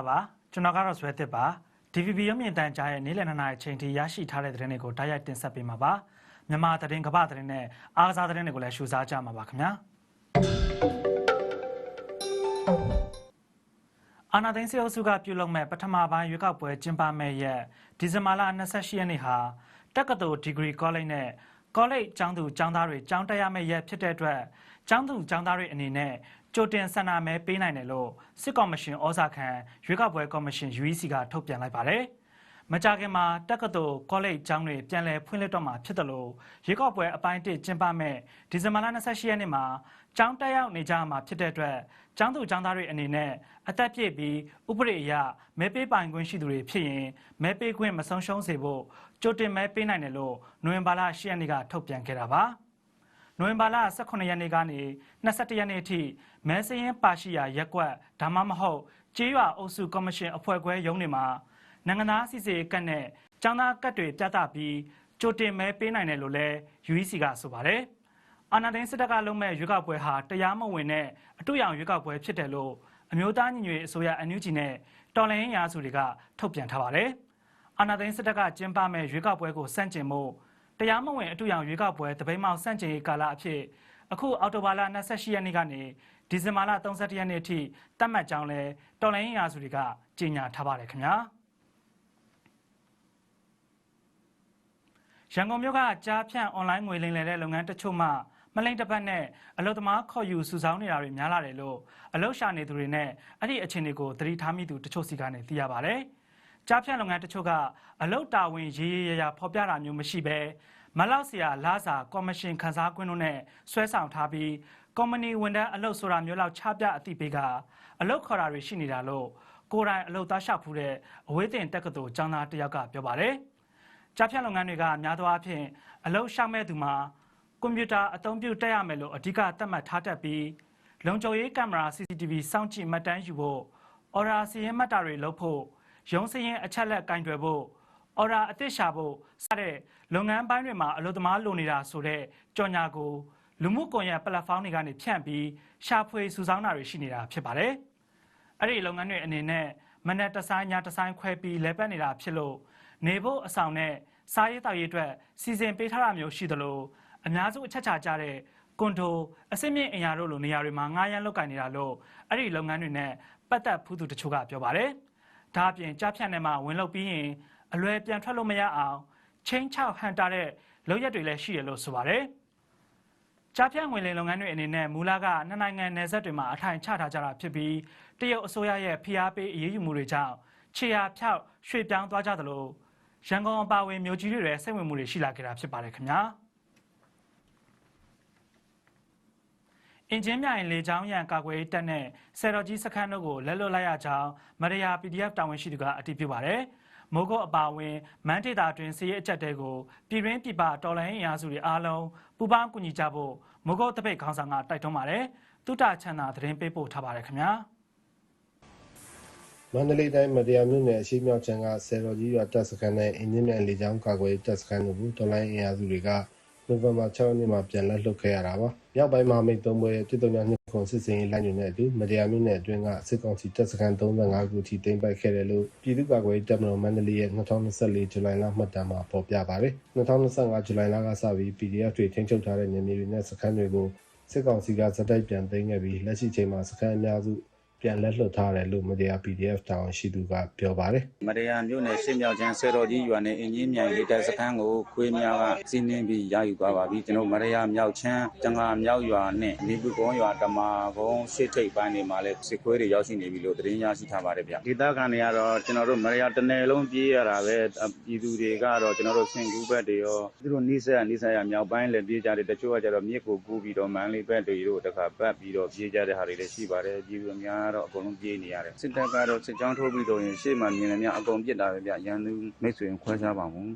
မင်္ဂလာပါကျွန်တော်ကတော့ဇွဲတစ်ပါ DVB ရုပ်မြင်သံကြားရဲ့နေ့လည်နှစ်နာရီအချိန်ထိရရှိထားတဲ့သတင်းတွေကိုတိုက်ရိုက်တင်ဆက်ပေးမှာပါမြန်မာသတင်းကမ္ဘာသတင်းနဲ့အားကစားသတင်းတွေကိုလည်းရှုစားကြမှာပါခင်ဗျာအာနာသိန်းစေအုပ်စုကပြုလုပ်မဲ့ပထမပိုင်းရွေးကောက်ပွဲကျင်းပမဲ့ရက်ဒီဇင်ဘာလ28ရက်နေ့ဟာတက္ကသိုလ်ဒီဂရီကောလိပ်နဲ့ကောလိပ်ကျောင်းသူကျောင်းသားတွေကျောင်းတက်ရမယ့်ရက်ဖြစ်တဲ့အတွက်ကျောင်းသူကျောင်းသားတွေအနေနဲ့ ကြိုတင်ဆန္ဒမဲပေးနိုင်တယ်လို့စစ်ကော်မရှင်ဩဇာခံရွေးကောက်ပွဲကော်မရှင် UEC ကထုတ်ပြန်လိုက်ပါတယ်။မကြခင်မှာတက္ကသိုလ်ကောလိပ်ကျောင်းတွေပြန်လည်ဖွင့်လှစ်တော့မှာဖြစ်တယ်လို့ရွေးကောက်ပွဲအပိုင်း1ကျင်းပမဲ့ဒီဇင်ဘာလ28ရက်နေ့မှာကျောင်းတက်ရောက်နေကြမှာဖြစ်တဲ့အတွက်ကျောင်းသူကျောင်းသားတွေအနေနဲ့အသက်ပြည့်ပြီးဥပဒေအရမဲပေးပိုင်ခွင့်ရှိသူတွေဖြစ်ရင်မဲပေးခွင့်မဆုံးရှုံးစေဖို့ကြိုတင်မဲပေးနိုင်တယ်လို့နိုဝင်ဘာလ10ရက်နေ့ကထုတ်ပြန်ခဲ့တာပါ။ နိုဝင်ဘာလ18ရက်နေ့ကနေ21ရက်နေ့အထိမဲစရင်ပါရှိရာရက်ကွက်ဒါမှမဟုတ်ကြေးရွာအုပ်စုကော်မရှင်အဖွဲ့ခွဲရုံးတွေမှာနိုင်ငံသားစီစီကတ်နဲ့ចောင်းသားကတ်တွေပြသပြီးကြိုတင်မဲပေးနိုင်တယ်လို့လည်း UEC ကဆိုပါတယ်။အာဏာသိမ်းစစ်တပ်ကလုံးမဲ့ရွေးကောက်ပွဲဟာတရားမဝင်တဲ့အတူရောင်ရွေးကောက်ပွဲဖြစ်တယ်လို့အမျိုးသားညီညွတ်ရေးအစိုးရအန်ယူဂျီနဲ့တော်လှန်ရေးရာစုတွေကထုတ်ပြန်ထားပါတယ်။အာဏာသိမ်းစစ်တပ်ကကျင်းပမဲ့ရွေးကောက်ပွဲကိုစန့်ကျင်မှု တရားမဝင်အတူရောင်ရွေးကောက်ပွဲတပိတ်မောက်စန့်ကျင်ရေးကာလအဖြစ်အခုအောက်တိုဘာလ28ရက်နေ့ကနေဒီဇင်ဘာလ31ရက်နေ့အထိတတ်မှတ်ကြောင်းလဲတော်လိုင်းရာစုတွေကကြေညာထားပါတယ်ခင်ဗျာရန်ကုန်မြို့ကကြားဖြန့်အွန်လိုင်းငွေလိမ်လည်တဲ့လုပ်ငန်းတချို့မှမလိမ့်တစ်ပတ်နဲ့အလုသမားခေါ်ယူစုဆောင်းနေတာတွေများလာတယ်လို့အလုရှာနေသူတွေနဲ့အဲ့ဒီအခြေအနေကိုသတိထားမိသူတချို့စီကနေသိရပါတယ်။ ကြားဖြန့်လုပ်ငန်းတချို့ကအလုတ်တာဝန်ရေးရရဖော်ပြတာမျိုးမရှိဘဲမလောက်စရာလာစာကော်မရှင်ခန်းစားခွင့်တို့နဲ့ဆွဲဆောင်ထားပြီးကော်မဏီဝန်ထမ်းအလုတ်ဆိုတာမျိုးလောက်ချပြအသိပေးကအလုတ်ခေါ်တာတွေရှိနေတာလို့ကိုယ်တိုင်အလုတ်သားရှောက်ဖူးတဲ့အဝေးတင်တက္ကသိုလ်ကျောင်းသားတယောက်ကပြောပါတယ်။ကြားဖြန့်လုပ်ငန်းတွေကများသောအားဖြင့်အလုတ်ရှောက်မဲ့သူမှာကွန်ပျူတာအသုံးပြုတက်ရမယ်လို့အဓိကသတ်မှတ်ထားတတ်ပြီးလုံခြုံရေးကင်မရာ CCTV စောင့်ကြည့်မှတ်တမ်းယူဖို့ order စီရင်မှတ်တာတွေလုပ်ဖို့ ရုံးစရင်အချက်လက်ကင်တွယ်ဖို့အော်ရာအသစ်ရှာဖို့စတဲ့လုပ်ငန်းပိုင်းတွေမှာအလုပ်သမားလိုနေတာဆိုတဲ့ကြော်ညာကိုလူမှုကွန်ရက်ပလက်ဖောင်းတွေကနေဖြန့်ပြီးရှာဖွေစုဆောင်းတာတွေရှိနေတာဖြစ်ပါတယ်။အဲ့ဒီလုပ်ငန်းတွေအနေနဲ့မနက်တဆိုင်ညတဆိုင်ခွဲပြီးလဲပတ်နေတာဖြစ်လို့နေဖို့အဆောင်နဲ့စားရေးတောက်ရေးအတွက်စီစဉ်ပေးထားတာမျိုးရှိသလိုအများစုအချက်ချာကြတဲ့ကွန်ဒိုအစစ်မြင့်အင်ယာတို့လိုနေရာတွေမှာငားရမ်းလုပ်ကင်နေတာလို့အဲ့ဒီလုပ်ငန်းတွေနဲ့ပတ်သက်ဖူးသူတချို့ကပြောပါတယ်။ ဒါအပြင်ကြားဖြတ်နယ်မှာဝင်လုပ်ပြီးရင်အလွယ်ပြန်ထွက်လို့မရအောင်ချင်းချောက်ဟန်တာတဲ့လုပ်ရက်တွေလည်းရှိရလို့ဆိုပါတယ်။ကြားဖြတ်ငွေလိမ်လုပ်ငန်းတွေအနေနဲ့မူလကနှစ်နိုင်ငံနယ်စပ်တွေမှာအထိုင်ချထားကြတာဖြစ်ပြီးတရုတ်အစိုးရရဲ့ဖိအားပေးအရေးယူမှုတွေကြောင့်ခြေရာဖြောက်ရွှေ့ပြောင်းသွားကြသလိုရန်ကုန်အပါအဝင်မြို့ကြီးတွေရဲ့စိတ်ဝင်မှုတွေရှိလာခဲ့တာဖြစ်ပါတယ်ခင်ဗျာ အင်ဂျင်မြိုင်လေချောင်းရန်ကာကွယ်ရေးတပ်နဲ့ဆယ်တော်ကြီးစခန်းတို့ကိုလက်လွတ်လိုက်ရကြောင်းမရယာ PDF တာဝန်ရှိသူကအတည်ပြုပါတယ်။မိုးကုတ်အပါအဝင်မန်းဒေတာတွင်စီးရဲအချက်တဲကိုပြည်ရင်းပြည်ပတော်လိုင်းအင်အားစုတွေအားလုံးပူးပေါင်းကူညီကြဖို့မိုးကုတ်တပိတ်ခေါင်းဆောင်ကတိုက်တွန်းပါတယ်တုတချန်တာသတင်းပေးပို့ထားပါတယ်ခင်ဗျာမန္တလေးတိုင်းမတရားမြို့နယ်အရှိမြောက်ချမ်းကဆယ်တော်ကြီးရွာတပ်စခန်းနဲ့အင်းမြင့်မြန်လေကြောင်းကာကွယ်တပ်စခန်းတို့ကိုတော်လိုင်းအင်အားစုတွေကနိုဝင်ဘာ6ရက်နေ့မှာပြန်လက်လွတ်ခဲ့ရတာပါ။ မြောက်ပိုင်းမှာမိတ်သုံးပွဲပြည်တော်များနှစ်ခုစစ်စင်ရေးလိုက်ညွှန်တဲ့အတူမတရားမျိုးနဲ့အတွင်းကစစ်ကောင်စီတပ်စခန်း35ခုထိတင်ပိုက်ခဲ့တယ်လို့ပြည်သူ့ကာကွယ်ရေးတပ်မတော်မန္တလေးရဲ့2024ဇူလိုင်လမှတ်တမ်းမှာဖော်ပြပါတယ်။2025ဇူလိုင်လကစပြီး PDF တွေထိန်းချုပ်ထားတဲ့နေမြေတွေနဲ့စခန်းတွေကိုစစ်ကောင်စီကစတိုက်ပြန်သိမ်းခဲ့ပြီးလက်ရှိချိန်မှာစခန်းအများစု ပြန်လက်လွတ်ထားတယ်လို့မတရား PDF တာဝန်ရှိသူကပြောပါတယ်မတရားမြို့နယ်ရှစ်မြောက်ချမ်းဆယ်တော်ကြီးရွာနဲ့အင်ကြီးမြိုင်လေးတပ်စခန်းကိုခွေးများကစီးနင်းပြီးရယူသွားပါပြီကျွန်တော်မတရားမြောက်ချမ်းကျငါမြောက်ရွာနဲ့နေပူကုန်းရွာတမာကုန်းရှစ်ထိပ်ပိုင်းတွေမှာလည်းစစ်ခွေးတွေရောက်ရှိနေပြီလို့သတင်းရရှိထားပါတယ်ဗျဒေသခံတွေကတော့ကျွန်တော်တို့မတရားတစ်နယ်လုံးပြေးရတာပဲပြည်သူတွေကတော့ကျွန်တော်တို့ဆင်ကူးဘက်တွေရောသူတို့နီးစက်နီးစက်ရမြောက်ပိုင်းလည်းပြေးကြတယ်တချို့ကကျတော့မြစ်ကိုကူးပြီးတော့မန်းလေးဘက်တွေတို့တခါပတ်ပြီးတော့ပြေးကြတဲ့ဟာတွေလည်းရှိပါတယ်ပြည်သူအများကတော့အကုန်လုံးပြေးနေရတယ်စစ်တပ်ကတော့စစ်ကြောင်းထိုးပြီးတော့ရင်ရှေ့မှာမြင်နေမြအကုန်ပြစ်တာပဲဗျရန်သူမိတ်ဆွေခွဲခြားပါဘူး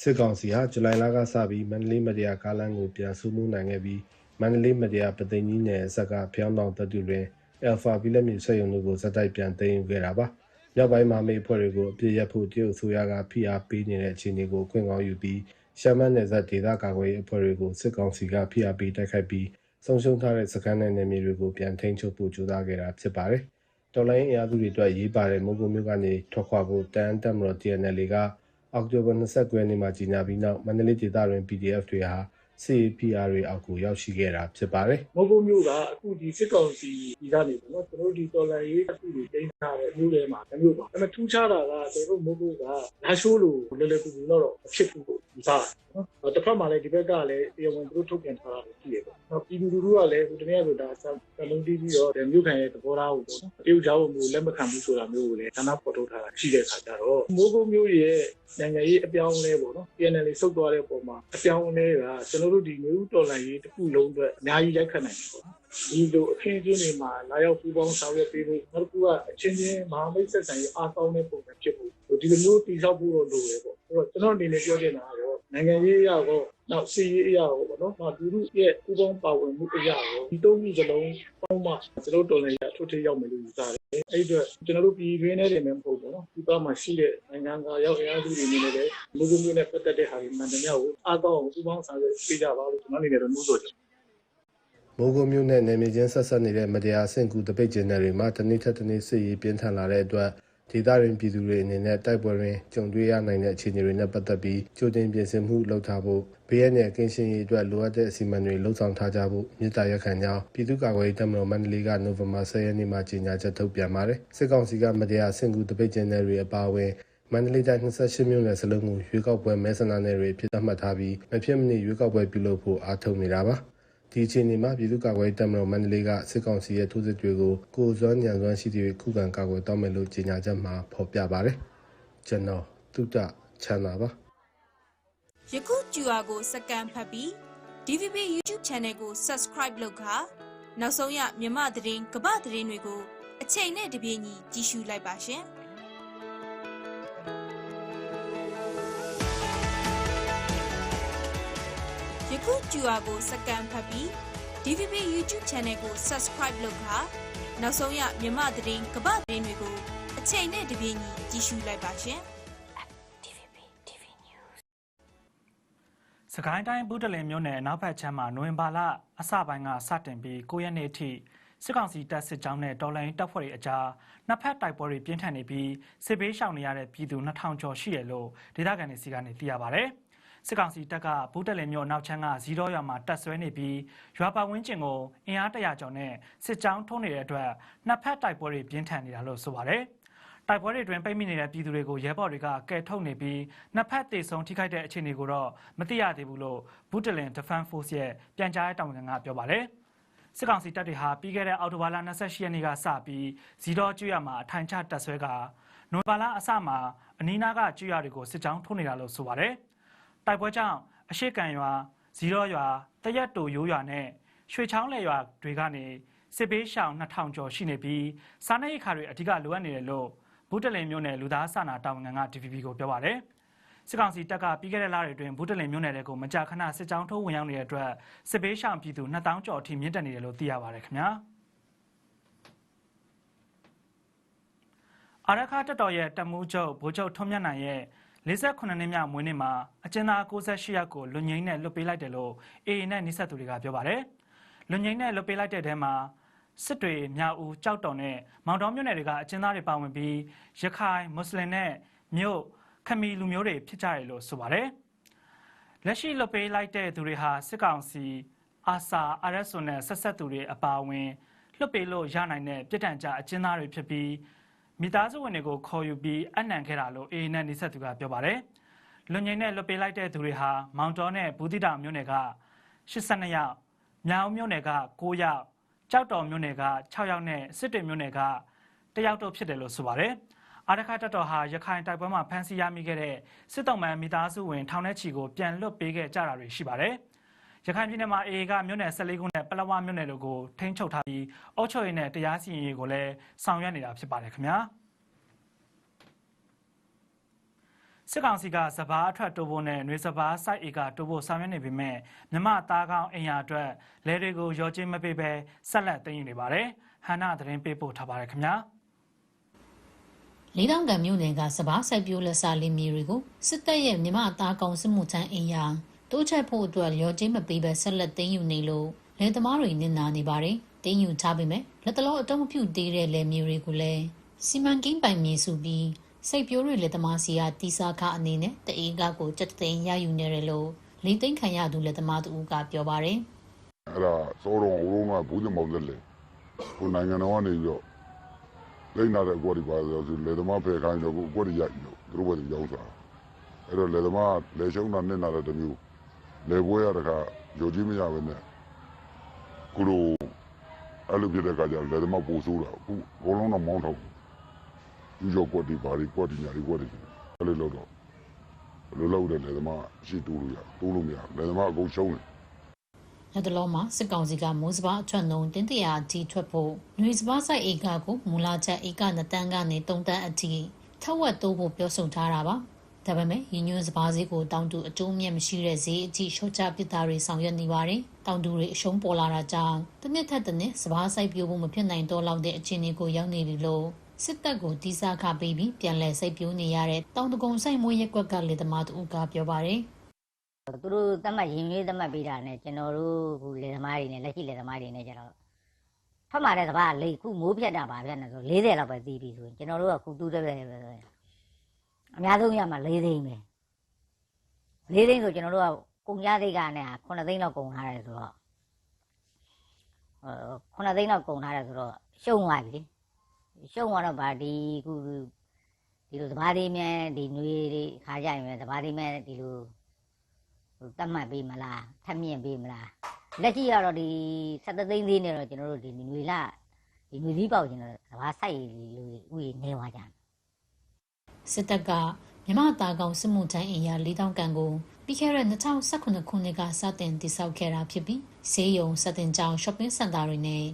စစ်ကောင်စီဟာဇူလိုင်လကစပြီးမန္တလေးမတရားကားလမ်းကိုပြန်ဆူမှုနိုင်ခဲ့ပြီးမန္တလေးမတရားပသိမ်ကြီးနယ်အဆက်ကဖျောင်းတောင်တပ်တူတွင်အယ်ဖာဘီလက်မြေဆက်ယုံတို့ကိုဇက်တိုက်ပြန်သိမ်းယူခဲ့တာပါမြောက်ပိုင်းမှာမိတ်ဖွဲ့တွေကိုအပြစ်ရက်ဖို့တရုတ်ဆိုရကဖိအားပေးနေတဲ့အခြေအနေကိုခွင့်ကောင်းယူပြီးရှမ်းမနယ်စပ်ဒေသကာကွယ်ရေးအဖွဲ့တွေကိုစစ်ကောင်စီကဖိအားပေးတိုက်ခိုက်ပြီး ဆုံးရှုံးထားတဲ့စကန်နဲ့နယ်မြေတွေကိုပြန်ထိန်းချုပ်ဖို့ကြိုးစားခဲ့တာဖြစ်ပါတယ်တော်လိုင်းအင်အားစုတွေအတွက်ရေးပါတဲ့မုံကိုမျိုးကနေထွက်ခွာဖို့တန်တက်မတော် TNL ကအောက်တိုဘာ29ရက်နေ့မှာကြီးညာပြီးနောက်မန္တလေးဒေသတွင် PDF တွေဟာ CPR တွေအောက်ကိုရောက်ရှိခဲ့တာဖြစ်ပါတယ်။မဟုတ်ဘူးမျိုးကအခုဒီစစ်ကောင်စီဒီကနေပေါ့နော်ကျွန်တော်တို့ဒီတော်လန်ရေးအခုတွေတင်ထားတဲ့မျိုးတွေမှာတစ်မျိုးပါဒါပေမဲ့ထူးခြားတာကကျွန်တော်တို့မဟုတ်ဘူးကလာရှိုးလို့လွယ်လွယ်ကူကူတော့မဖြစ်ဘူးလို့ ယူဆတယ်နော်တစ်ဖက်မှာလည်းဒီဘက်ကလည်းတရားဝင်သူတို့ထုတ်ပြန်ထားတာရှိတယ်ပေါ့နော်ပြည်သူလူထုကလည်းဟိုတနေ့ကဆိုတာစလုံးတီးပြီးတော့မြို့ခံရဲ့သဘောထားကိုပေါ့နော်တရုတ် giáo မျိုးလက်မခံဘူးဆိုတာမျိုးကိုလည်းဌာနပေါ်ထုတ်ထားတာရှိတဲ့အခါကျတော့မိုးကုတ်မျိုးရဲ့နိုင်ငံရေးအပြောင်းအလဲပေါ့နော် PNL ဆုတ်သွားတဲ့ပုံမှာအပြောင်းအလဲကကျွန်တော်တို့ဒီမျိုးတော်လန်ရေးတစ်ခုလုံးအတွက်အများကြီးရိုက်ခတ်နိုင်တယ်ပေါ့နော်ဒီလိုအခင်းအကျင်းတွေမှာလာရောက်ပူးပေါင်းဆောင်ရွက်ပေးဖို့နောက်တစ်ခုကအချင်းချင်းမဟာမိတ်ဆက်ဆံရေးအားကောင်းတဲ့ပုံစံဖြစ်ဖို့ ဒီလိုမျိုးတည်ဆောက်ဖို့တော့လိုတယ်ပေါ့အဲ့တော့ကျွန်တော်အနေနဲ့ပြောချင်တာကတော့နိုင်ငံရေးအရာကောနောက်စီရေးအရာကောပေါ့နော်နောက်လူလူရဲ့ပူးပေါင်းပါဝင်မှုအရာကောဒီသုံးခုစလုံးပေါင်းမှကျွန်တော်တော်လည်းရထုတ်ထိရောက်မယ်လို့ယူဆတယ်အဲ့အတွက်ကျွန်တော်တို့ပြည်တွင်းထဲတွေမှာမဟုတ်ဘူးနော်ဒီပါမှာရှိတဲ့နိုင်ငံသားရောက်အင်အားစုတွေနေနဲ့လည်းလူလူမျိုးနဲ့ပတ်သက်တဲ့ဟာတွေမှန်တယ်များကိုအားကောင်းအောင်ပူးပေါင်းဆောင်ရွက်ပေးကြပါလို့ကျွန်တော်အနေနဲ့တော့နှိုးဆော်ချင်မိုးကုတ်မြို့နဲ့နယ်မြေချင်းဆက်ဆက်နေတဲ့မတရားဆင့်ကူတပိတ်ကျင်းတွေမှာတနေ့ထက်တနေ့စစ်ရေးပြင်းထန်လာတဲ့အတွက် ဒေသတွင်ပြည်သူတွေအနေနဲ့တိုက်ပွဲတွင်ကြုံတွေ့ရနိုင်တဲ့အခြေအနေတွေနဲ့ပတ်သက်ပြီးကြိုတင်ပြင်ဆင်မှုလုပ်ထားဖို့ဘေးရန်ရဲ့ကင်းရှင်းရေးအတွက်လိုအပ်တဲ့အစီအမံတွေလှုပ်ဆောင်ထားကြဖို့မြစ်တာရက်ခံကြောင်းပြည်သူ့ကာကွယ်ရေးတပ်မတော်မန္တလေးကနိုဝင်ဘာ10ရက်နေ့မှာကြေညာချက်ထုတ်ပြန်ပါတယ်စစ်ကောင်စီကမတရားဆင့်ကူတပိတ်ကျင်းတွေအပါအဝင်မန္တလေးတိုင်း28မြို့နယ်စလုံးကိုရွေးကောက်ပွဲမဲဆန္ဒနယ်တွေဖြစ်သတ်မှတ်ထားပြီးမဖြစ်မနေရွေးကောက်ပွဲပြုလုပ်ဖို့အားထုတ်နေတာပါ ဒီအချိန်ဒီမှာပြည်သူ့ကာကွယ်ရေးတပ်မတော်မန္တလေးကစစ်ကောင်စီရဲ့ထိုးစစ်တွေကိုကိုယ်စွမ်းညံစွမ်းရှိသူတွေခုခံကာကွယ်တော့မယ်လို့ကြေညာချက်မှာဖော်ပြပါတယ်ကျွန်တော်တုဒ္ဒချမ်းသာပါယခု QR ကိုစကန်ဖတ်ပြီး DVB YouTube Channel ကို Subscribe လုပ်ခါနောက်ဆုံးရမြမသတင်းကပသတင်းတွေကိုအချိန်နဲ့တပြေးညီကြည့်ရှုလိုက်ပါရှင်။။ ယခု QR ကိုစကန်ဖတ်ပြီး DVB YouTube Channel ကို Subscribe လုပ်ခါနောက်ဆုံးရမြမသတင်းကပသတင်းတွေကိုအချိန်နဲ့တပြေးညီကြည့်ရှုလိုက်ပါရှင်။ DVB TV News စကိုင်းတိုင်းဘူးတလင်မြို့နယ်အနောက်ဘက်ခြမ်းမှာနိုဝင်ဘာလအစပိုင်းကစတင်ပြီး9ရက်နေ့အထိစစ်ကောင်စီတပ်စစ်ကြောင်းနဲ့တော်လိုင်းတပ်ဖွဲ့တွေအကြားနှစ်ဖက်တိုက်ပွဲတွေပြင်းထန်နေပြီးစစ်ဘေးရှောင်နေရတဲ့ပြည်သူ2000ကျော်ရှိတယ်လို့ဒေသခံတွေစီကနေသိရပါဗျ။ စစ်ကောင်စီတပ်ကဘူးတလင်မြို့နောက်ချမ်းကဇီရောရွာမှာတပ်ဆွဲနေပြီးရွာပတ်ဝန်းကျင်ကိုအင်အားတရာကျော်နဲ့စစ်ကြောင်းထုံးနေတဲ့အတွက်နှစ်ဖက်တိုက်ပွဲတွေပြင်းထန်နေတာလို့ဆိုပါတယ်။တိုက်ပွဲတွေတွင်ပိတ်မိနေတဲ့ပြည်သူတွေကိုရဲဘော်တွေကကယ်ထုတ်နေပြီးနှစ်ဖက်တေဆုံထိခိုက်တဲ့အခြေအနေကိုတော့မသိရသေးဘူးလို့ဘူးတလင် Defense Force ရဲ့ပြန်ကြားရေးတာဝန်ခံကပြောပါတယ်။စစ်ကောင်စီတပ်တွေဟာပြီးခဲ့တဲ့အောက်တိုဘာလ28ရက်နေ့ကစပြီးဇီတော်ကျွရမှာအထိုင်ချတပ်ဆွဲကနိုဝင်ဘာလအစမှာအနီးနားကကျွရတွေကိုစစ်ကြောင်းထိုးနေတာလို့ဆိုပါတယ်။ တိုက်ပွဲကြောင့်အရှိကန်ရွာဇီတော်ရွာတရက်တူရိုးရွာနဲ့ရွှေချောင်းလေရွာတွေကနေစစ်ဘေးရှောင်2000ကျော်ရှိနေပြီးစားနပ်ရိက္ခာတွေအဓိကလိုအပ်နေတယ်လို့ဘူးတလင်မြို့နယ်လူသားစာနာတာဝန်ခံက DVB ကိုပြောပါတယ်။စစ်ကောင်စီတပ်ကပြီးခဲ့တဲ့လတွေအတွင်းဘူးတလင်မြို့နယ်တွေကိုမကြာခဏစစ်ကြောင်းထိုးဝင်ရောက်နေတဲ့အတွက်စစ်ဘေးရှောင်ပြည်သူ2000ကျော်အထိမြင့်တက်နေတယ်လို့သိရပါတယ်ခင်ဗျာအာရခတက်တော်ရဲ့တမူးချုပ်ဗိုလ်ချုပ်ထွန်းမြတ်နိုင်ရဲ့ 58နှစ်မြောက်မွေးနေ့မှာအကျဉ်းသား68ယောက်ကိုလွန်ငင်းနဲ့လွတ်ပေးလိုက်တယ်လို့ AA နဲ့နှိဆက်သူတွေကပြောပါတယ်။လွန်ငင်းနဲ့လွတ်ပေးလိုက်တဲ့တဲမှာစစ်တွေမြောက်ဦးကြောက်တော်နဲ့မောင်တော်မြို့နယ်တွေကအကျဉ်းသားတွေပါဝင်ပြီးရခိုင်မွတ်စလင်နဲ့မြို့ခမီလူမျိုးတွေဖြစ်ကြတယ်လို့ဆိုပါတယ်။လက်ရှိလွတ်ပေးလိုက်တဲ့သူတွေဟာစစ်ကောင်စီအာဆာ RSO နဲ့ဆက်ဆက်သူတွေအပါအဝင်လွတ်ပေးလို့ရနိုင်တဲ့ပြည်တံကြအကျဉ်းသားတွေဖြစ်ပြီး မိသားစုဝင်တွေကိုခေါ်ယူပြီးအနှံခဲ့တာလို့ AA နဲ့နှိဆက်သူကပြောပါတယ်။လွန်ငင်းနဲ့လွတ်ပေးလိုက်တဲ့သူတွေဟာမောင်တော်နဲ့ဘူးတိတောင်မြို့နယ်က82ယောက်မြောင်မြို့နယ်က9ယောက်ကြောက်တော်မြို့နယ်က6ယောက်နဲ့စစ်တွေမြို့နယ်က1ယောက်တို့ဖြစ်တယ်လို့ဆိုပါတယ်။အာရခတက်တော်ဟာရခိုင်တိုက်ပွဲမှာဖမ်းဆီးရမိခဲ့တဲ့စစ်တုံးမှန်မိသားစုဝင်ထောင်ထဲချီကိုပြန်လွတ်ပေးခဲ့ကြတာတွေရှိပါတယ်။ရခိုင်ပြည်နယ်မှာ AA ကမြို့နယ်14ခုနဲ့ ပလဝမြို့နယ်တို့ကိုထိန်းချုပ်ထားပြီးအုပ်ချုပ်ရေးနဲ့တရားစီရင်ရေးကိုလည်းဆောင်ရွက်နေတာဖြစ်ပါတယ်ခင်ဗျာစစ်ကောင်စီကစပားအထွက်တိုးဖို့နဲ့နှွေစပားစိုက်ဧကတိုးဖို့ဆောင်ရွက်နေပေမဲ့မြမသားကောင်းအင်ယာအတွက်လဲတွေကိုရောချင်းမပေးဘဲဆက်လက်သိမ်းယူနေပါတယ်ဟန္နာသတင်းပေးပို့ထားပါတယ်ခင်ဗျာလေးတောင်ကံမြို့နယ်ကစပားစိုက်ပျိုးလက်စားလင်းမီတွေကိုစစ်တပ်ရဲ့မြမအသားကောင်စစ်မှုထမ်းအင်ယာတိုးချက်ဖို့အတွက်လျော်ကြေးမပေးဘဲဆက်လက်သိမ်းယူနေလို့ လယ်သမားတွေနစ်နာနေပါတယ်။သိမ်းယူထားပေမဲ့လက်တလုံးအတုံးမပြုတ်သေးတဲ့လယ်မြေတွေကိုလည်းစီမံကိန်းပိုင်မြေစုပြီးစိတ်ပြိုးတွေလယ်သမားစီကတီစာခအနေနဲ့တအေးကကိုစက်သိန်းရယူနေတယ်လို့လိမ့်သိမ်းခံရသူလယ်သမားတူကပြောပါတယ်အဲ့ဒါစောတော်ဦးလုံးကဘူးတင်မောက်လက်လေဟိုနိုင်ငံတော်ကနေပြီးတော့လိမ့်လာတဲ့အကွက်တွေပါဆိုဆိုလေသမားဖယ်ခိုင်းတော့ကိုအကွက်တွေရိုက်ပြီးတော့သူတို့ဘက်တွေရောက်သွားအဲ့တော့လေသမားလေရှုံးတာနဲ့နာတဲ့တစ်မျိုးလေပွဲရတဲ့ခါယုံကြည်မရပဲနဲ့ ကုလိုအဲ့လိုဖြစ်တဲ့ခါကျလေသမားပို့ဆိုးတာအခုဘလုံးတော့မောင်းထုတ်ယူကြောကွက်တွေပါတွေကွက်တွေညာတွေကွက်တွေအဲ့လိုလို့တော့ဘယ်လိုလုပ်တယ်လေသမားရှိတူးလို့ရတူးလို့မရလေသမားအကုန်ရှုံးတယ်။လက်တလုံးမှာစစ်ကောင်စီကမိုးစပါအထွက်နှုံတင်းတရာအထိထွက်ဖို့ຫນွေစပါဆိုင်ဧကကိုမူလာချက်ဧက2တန်းကနေ3တန်းအထိထက်ဝက်တိုးဖို့ပြောဆိုထားတာပါ။ ဒါပေမဲ့ရင်းညွှန်းစပါးဈေးကိုတောင်တူအကျိုးမြတ်မရှိတဲ့ဈေးအထိရှော့ချပစ်တာတွေဆောင်ရွက်နေပါတယ်။တောင်တူတွေအရှုံးပေါ်လာတာကြောင့်တစ်နှစ်ထက်တစ်နှစ်စပါးဆိုင်ပြိုးဖို့မဖြစ်နိုင်တော့လောက်တဲ့အခြေအနေကိုရောက်နေပြီလို့စစ်တပ်ကိုတီးစားခပေးပြီးပြန်လည်စိတ်ပြိုးနေရတဲ့တောင်တကုံဆိုင်မွေးရက်ကွက်ကလေသမားတူကပြောပါတယ်သူတို့သတ်မှတ်ရင်ရွေးသတ်မှတ်ပေးတာနဲ့ကျွန်တော်တို့ခုလေသမားတွေနဲ့လက်ရှိလေသမားတွေနဲ့ကျတော့ဖတ်မှာတဲ့စပါးလေခုမိုးဖြတ်တာပါဖြတ်နေဆို40လောက်ပဲတီးပြီဆိုရင်ကျွန်တော်တို့ကခုတူးတဲ့ပဲပဲဆိုရင် အများဆုံးရမှာ4သိန်းပဲ4သိန်းဆိုကျွန်တော်တို့ကကုန်ကြသိက္ခာနဲ့9သိန်းလောက်ကုန်ထားတယ်ဆိုတော့ဟို9သိန်းလောက်ကုန်ထားတယ်ဆိုတော့ရှုံးသွားပြီလေရှုံးသွားတော့ဗာဒီခုဒီလိုစပါးသေးမြန်ဒီຫນွေတွေခါကြရင်စပါးသေးမြန်ဒီလိုဟိုတတ်မှတ်ပေးမလားထပ်မြင့်ပေးမလားလက်ရှိကတော့ဒီ73သိန်းသေးနေတော့ကျွန်တော်တို့ဒီငွေလာဒီငွေစည်းပေါက်ကျွန်တော်စဘာစိုက်လူဥယျာဉ်နေသွားကြတယ် စစ်တပ်ကမြမတာကောင်စစ်မှုထမ်းအင်အား၄000ကန်ကိုပြီးခဲ့တဲ့2019ခုနှစ်ကစတင်တည်ဆောက်ခဲ့တာဖြစ်ပြီးဈေးရုံစတင်ကြောင် shopping center တွေနဲ့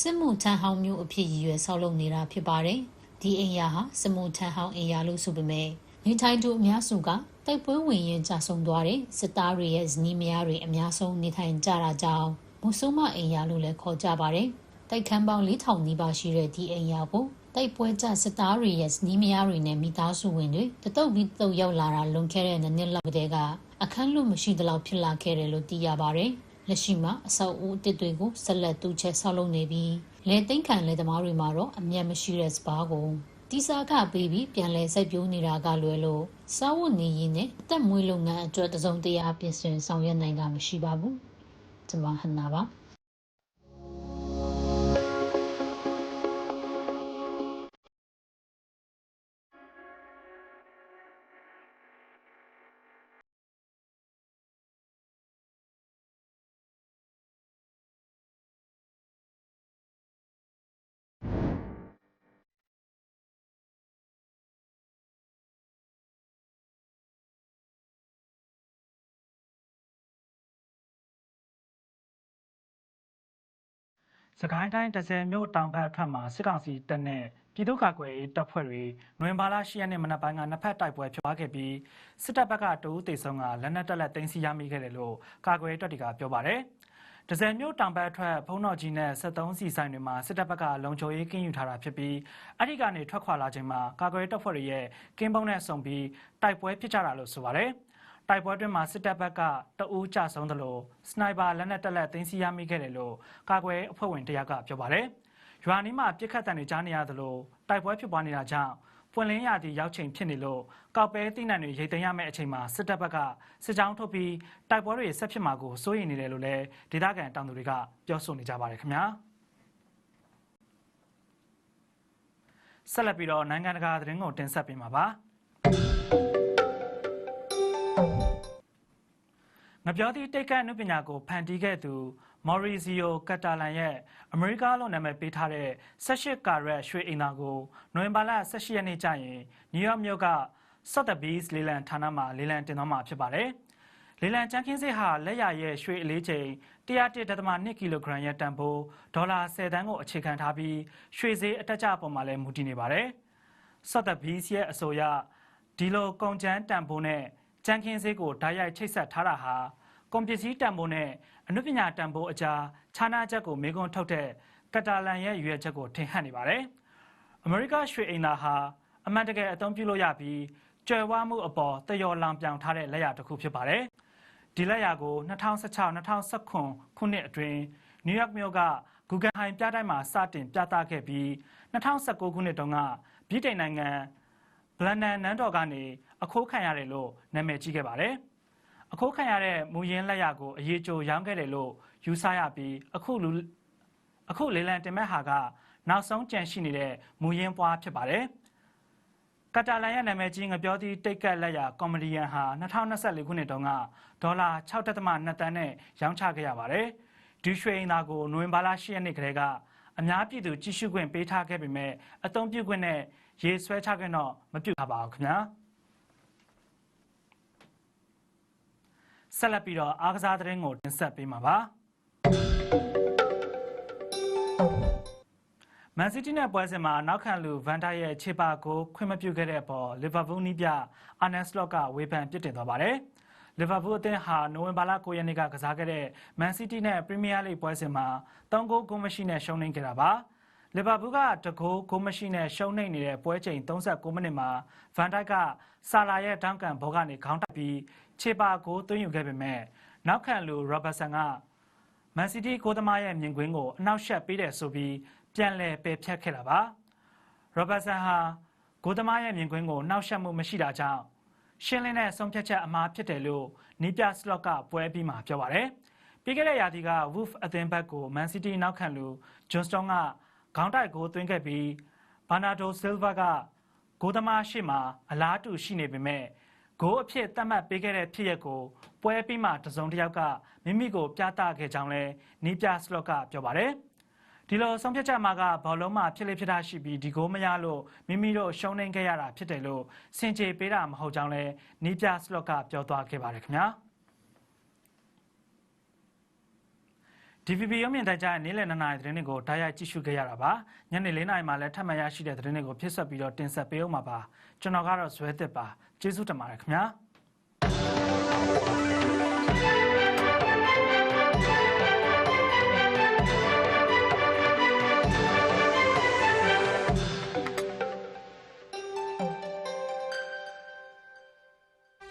စစ်မှုထမ်းဟောင်းမျိုးအဖြစ်ရည်ရွယ်ဆောက်လုပ်နေတာဖြစ်ပါတယ်။ဒီအင်အားဟာစစ်မှုထမ်းဟောင်းအင်အားလို့ဆိုပေမဲ့နေထိုင်သူအများစုကတိုက်ပွဲဝင်ရင်ကြဆုံသွားတဲ့စစ်သားတွေရဲ့ဇနီးမယားတွေအများဆုံးနေထိုင်ကြတာကြောင့်မုဆိုးမအင်အားလို့လည်းခေါ်ကြပါတယ်။တိုက်ခန်းပေါင်း4000နီးပါးရှိတဲ့ဒီအင်အားကို တိုက်ပွဲကြစစ်သားတွေရဲ့နီးမယားတွေနဲ့မိသားစုဝင်တွေတတုတ်ပြီးတုတ်ရောက်လာတာလွန်ခဲ့တဲ့နှစ်လောက်ကတည်းကအခန်းလွတ်မရှိသလောက်ဖြစ်လာခဲ့တယ်လို့သိရပါတယ်။လက်ရှိမှာအဆောက်အဦအတစ်တွေကိုဆက်လက်တူချက်ဆောက်လုပ်နေပြီးလေသိမ်းခံလေသမားတွေမှာတော့အမျက်မရှိတဲ့စပါးကိုတီစာခပေးပြီးပြန်လဲစိုက်ပျိုးနေတာကလွယ်လို့စားဝတ်နေရေးနဲ့အသက်မွေးလုပ်ငန်းအတွက်တစုံတရာပြင်ဆင်ဆောင်ရွက်နိုင်တာမရှိပါဘူး။ကျွန်မဟန်နာပါ စကိုင်းတိုင်းဒဇယ်မြို့တောင်ဘက်အထက်မှာစစ်ကောင်စီတပ်နဲ့ပြည်သူ့ကာကွယ်ရေးတပ်ဖွဲ့တွေနိုဝင်ဘာလ10ရက်နေ့မနက်ပိုင်းကနှစ်ဖက်တိုက်ပွဲဖြစ်ပွားခဲ့ပြီးစစ်တပ်ဘက်ကတအူးတေဆုံးကလက်နက်တက်လက်သိမ်းဆီးရမိခဲ့တယ်လို့ကာကွယ်ရေးတပ်တွေကပြောပါတယ်။ဒဇယ်မြို့တောင်ဘက်အထက်ဖုံးတော်ကြီးနဲ့73စီဆိုင်တွေမှာစစ်တပ်ဘက်ကလုံခြုံရေးကင်းယူထားတာဖြစ်ပြီးအဲ့ဒီကနေထွက်ခွာလာချိန်မှာကာကွယ်ရေးတပ်ဖွဲ့တွေရဲ့ကင်းပုံးနဲ့ဆုံပြီးတိုက်ပွဲဖြစ်ကြတာလို့ဆိုပါတယ်။ တိုက်ပွဲတွင်မှာစစ်တပ်ဘက်ကတအူးကြဆုံးသလိုစနိုက်ပါလက်နက်တက်လက်သိမ်းဆီးရမိခဲ့တယ်လို့ကာကွယ်ရေးအဖွဲ့ဝင်တယောက်ကပြောပါတယ်။ရွာနီးမှာပြစ်ခတ်တံတွေကြားနေရသလိုတိုက်ပွဲဖြစ်ပွားနေတာကြောင့်ပွင့်လင်းရသည့်ရောက်ချိန်ဖြစ်နေလို့ကောက်ပဲတိနံတွေရိတ်သိမ်းရမယ့်အချိန်မှာစစ်တပ်ဘက်ကစစ်ကြောင်းထုတ်ပြီးတိုက်ပွဲတွေဆက်ဖြစ်မှာကိုစိုးရိမ်နေတယ်လို့လည်းဒေသခံတောင်သူတွေကပြောဆိုနေကြပါတယ်ခင်ဗျာ။ဆက်လက်ပြီးတော့နိုင်ငံတကာသတင်းကိုတင်ဆက်ပေးမှာပါ။ ငပြောသည့်တိတ်ကတ်အနုပညာကိုဖန်တီးခဲ့သူမော်ရီဇီယိုကက်တာလန်ရဲ့အမေရိကလို့နာမည်ပေးထားတဲ့18ကာရက်ရွှေအိမ်သာကိုနိုဝင်ဘာလ18ရက်နေ့ကျရင်နယူးယောက်မြို့က Sotheby's လေလံဌာနမှာလေလံတင်သွားမှာဖြစ်ပါတယ်။လေလံချန်ကင်းစစ်ဟာလက်ရရဲ့ရွှေအလေးချိန်101.2ကီလိုဂရမ်ရဲ့တန်ဖိုးဒေါ်လာ10တန်းကိုအခြေခံထားပြီးရွှေဈေးအတက်ကျအပေါ်မှာလည်းမူတည်နေပါတယ်။ဆော့သက်ဘီစီရဲ့အဆိုအရဒီလိုကုန်ကျန်းတန်ဖိုးနဲ့ ကြမ်းခင်းဈေးကိုဓာတ်ရိုက်ချိတ်ဆက်ထားတာဟာကုန်ပစ္စည်းတန်ဖိုးနဲ့အနုပညာတန်ဖိုးအကြားခြားနားချက်ကိုမေခွန်းထုတ်တဲ့ကတာလန်ရဲ့ရွေချက်ကိုထင်ဟပ်နေပါတယ်။အမေရိကရွှေအိမ်သာဟာအမှန်တကယ်အသုံးပြုလို့ရပြီးကြွယ်ဝမှုအပေါ်တယော်လောင်ပြောင်ထားတဲ့လက်ရာတစ်ခုဖြစ်ပါတယ်။ဒီလက်ရာကို2016-2019ခုနှစ်အတွင်းနယူးယောက်မြို့ကဂူဂန်ဟိုင်ပြတိုက်မှာစတင်ပြသခဲ့ပြီး2019ခုနှစ်တုန်းကဗြိတိန်နိုင်ငံဘ လန်နန်နန်းတော်ကနေအခိုးခံရတယ်လို့နာမည်ကြီးခဲ့ပါတယ်။အခိုးခံရတဲ့မူရင်းလက်ရာကိုအရေးကြိုရောင်းခဲ့တယ်လို့ယူဆရပြီးအခုလူအခုလေလံတင်မဲ့ဟာကနောက်ဆုံးကြံရှိနေတဲ့မူရင်းပွားဖြစ်ပါတယ်။ကတာလန်ရဲ့နာမည်ကြီးငပြောသည့်တိတ်ကတ်လက်ရာကောမဒီယန်ဟာ2024ခုနှစ်တုန်းကဒေါ်လာ6.2တန်းနဲ့ရောင်းချခဲ့ရပါတယ်။ဒီရွှေအင်သားကိုနိုဝင်ဘာလ10ရက်နေ့ကတည်းကအများပြည်သူကြည့်ရှုခွင့်ပေးထားခဲ့ပေမဲ့အသုံးပြုခွင့်နဲ့ ရေဆွဲချခွင့်တော့မပြုထားပါဘူးခင်ဗျာ။ဆက်လက်ပြီးတော့အားကစားသတင်းကိုတင်ဆက်ပေးမှာပါ။မန်စီးတီးနဲ့ပွဲစဉ်မှာနောက်ခံလူဗန်တာရဲ့ခြေပါကိုခွင့်မပြုခဲ့တဲ့အပေါ်လီဗာပူးနီးပြအာနက်စလော့ကဝေဖန်ပြစ်တင်သွားပါတယ်။လီဗာပူးအသင်းဟာနိုဝင်ဘာလ9ရက်နေ့ကကစားခဲ့တဲ့မန်စီးတီးနဲ့ပရီးမီးယားလိပွဲစဉ်မှာ3ဂိုးဂိုးမရှိနဲ့ရှုံးနိမ့်ခဲ့တာပါ။ လီဗာပူးကတကိုးဂိုးမရှိနဲ့ရှုံးနိမ့်နေတဲ့ပွဲချိန်39မိနစ်မှာဗန်တိုက်ကဆာလာရဲ့တောင်းကန်ဘောကနေခေါင်းတက်ပြီးခြေပါကိုသွင်းယူခဲ့ပေမဲ့နောက်ခံလူရောဘတ်ဆန်ကမန်စီးတီးကိုသမားရဲ့မြင်ကွင်းကိုအနောက်ရှက်ပေးတယ်ဆိုပြီးပြန်လည်ပယ်ဖျက်ခဲ့တာပါရောဘတ်ဆန်ဟာကိုသမားရဲ့မြင်ကွင်းကိုနှောက်ယှက်မှုမရှိတာကြောင့်ရှင်းလင်းတဲ့ဆုံးဖြတ်ချက်အမှားဖြစ်တယ်လို့နီးပြစလော့ကပွဲပြီးမှပြောပါတယ်ပြီးခဲ့တဲ့ရာသီက Wolf အသင်းဘက်ကို Man City နောက်ခံလူ John Stone က ခေါင်းတိုက်ကိုသွင်းခဲ့ပြီး Bernardo Silva ကဂိုးသမားရှေ့မှာအလားတူရှိနေပေမဲ့ဂိုးအဖြစ်သတ်မှတ်ပေးခဲ့တဲ့ဖြစ်ရက်ကိုပွဲပြီးမှတစုံတစ်ယောက်ကမိမိကိုပြသခဲ့ကြောင်းလဲနီးပြစလော့ကပြောပါတယ်ဒီလိုဆုံးဖြတ်ချက်မှာကဘောလုံးမှာဖြစ်လေဖြစ်တာရှိပြီးဒီကိုမရလို့မိမိတို့ရှုံးနိမ့်ခဲ့ရတာဖြစ်တယ်လို့စင်ကြေပေးတာမဟုတ်ကြောင်းလဲနီးပြစလော့ကပြောသွားခဲ့ပါတယ်ခင်ဗျာ DVB ရုံးမြင့်တိုက်ကြတဲ့နေ့လယ်2နာရီသတင်းတွေကိုတားရိုက်ကြည့်ရှုခဲ့ရတာပါညနေ4နာရီမှာလည်းထပ်မံရရှိတဲ့သတင်းတွေကိုဖြစ်ဆက်ပြီးတော့တင်ဆက်ပေးအောင်ပါပါကျွန်တော်ကတော့ဇွဲသစ်ပါကျေးဇူးတင်ပါတယ်ခင်ဗျာ